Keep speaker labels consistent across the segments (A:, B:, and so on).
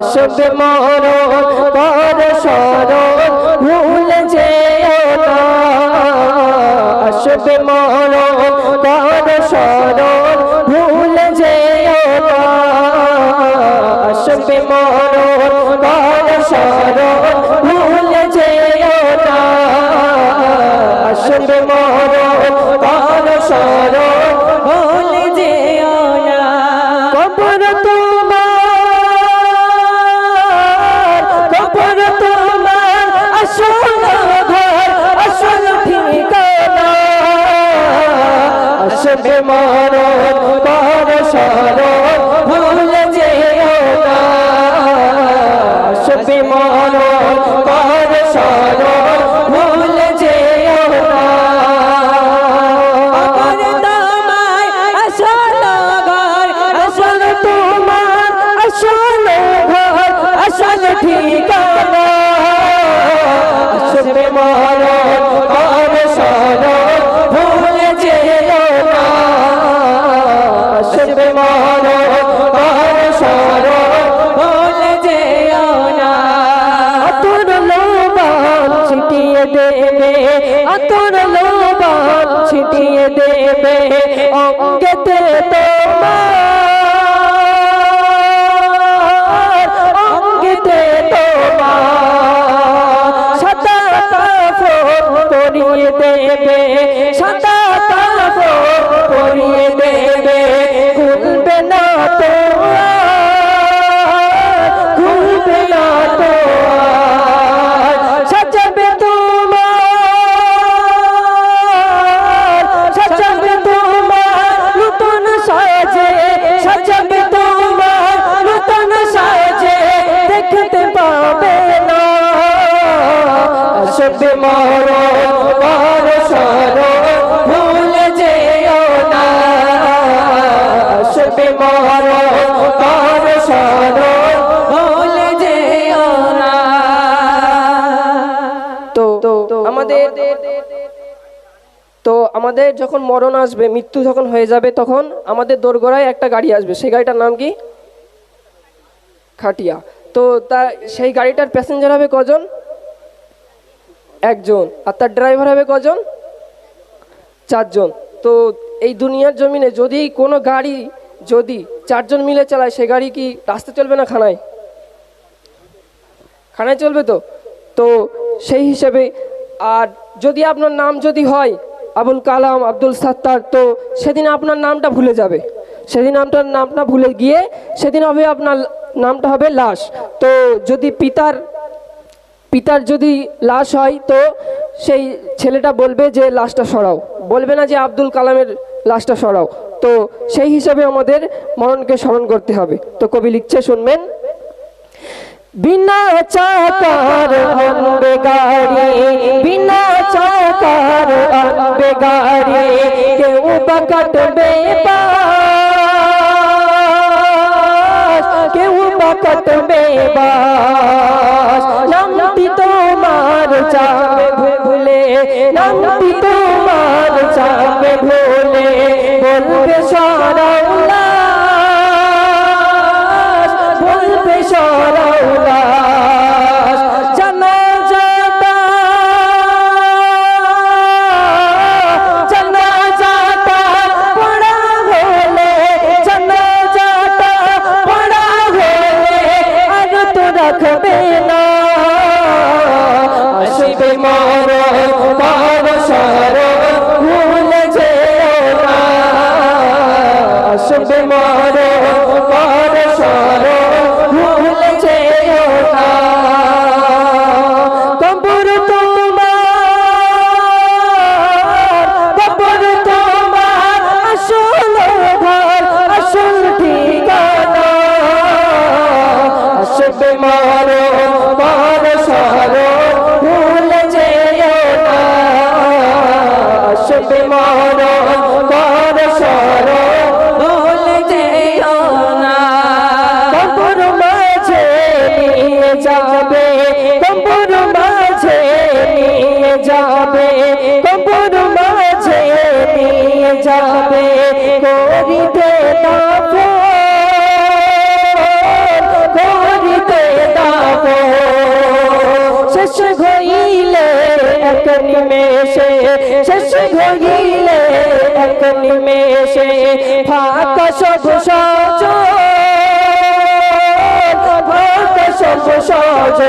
A: শুভ মরণ পর শরণ, ভুল না। শুভ মরণ পর শরণ, ভুল না। শুভ মরণ পর শরণ, ভুল না। শুভ মরণ পর শরণ আসবে অঙ্গতে তোমার অঙ্গতে তোমার। কাপড় পরিয়ে দেবে সাদা তো আমাদের তো আমাদের যখন মরণ আসবে, মৃত্যু যখন হয়ে যাবে, তখন আমাদের দোরগোড়ায় একটা গাড়ি আসবে। সেই গাড়িটার নাম কি? খাটিয়া। তো তা, সেই গাড়িটার প্যাসেঞ্জার হবে কজন? একজন। আর তার ড্রাইভার হবে কজন? চারজন। তো এই দুনিয়ার জমিনে যদি কোনো গাড়ি যদি চারজন মিলে চালায়, সে গাড়ি কি রাস্তা চলবে না খানায়? খানায় চলবে তো? তো সেই হিসেবে আর যদি আপনার নাম যদি হয়, আবুল কালাম আব্দুল সাত্তার, তো সেদিন আপনার নামটা ভুলে যাবে। সেদিন আপনার নামটা ভুলে গিয়ে সেদিন হবে আপনার নামটা হবে লাশ। তো যদি পিতার পিতার যদি লাশ হয় তো সেই ছেলেটা বলবে যে লাশটা সরাও। বলবে না যে আব্দুল কালামের লাশটা সরাও। তো সেই হিসাবে আমাদের মরণকে স্মরণ করতে হবে। তো কবি লিখছে, শুনবেন। বিনা চাকার আনবে বিনা চাকার আনবে কেউ বা কাটবে চাবে ভুলে নামটি তোমার চাপে ভুলে বলবে সরাউলাস বলবে সরাউলাস ভুল যেও না কবর মাঝে নিয়ে যাবে কবর মাঝে নিয়ে যাবে কবর করিতে না হইলে এক নিমেষে ফাঁকা সব সজ ফাঁকা সব সজ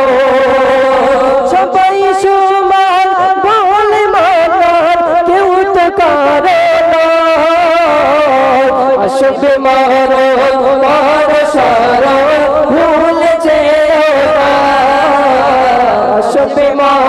A: সবাই সমান বলে মানার কেউ তো কারে আসবে মারো মারো সারা, ভুল না। আসবে মারো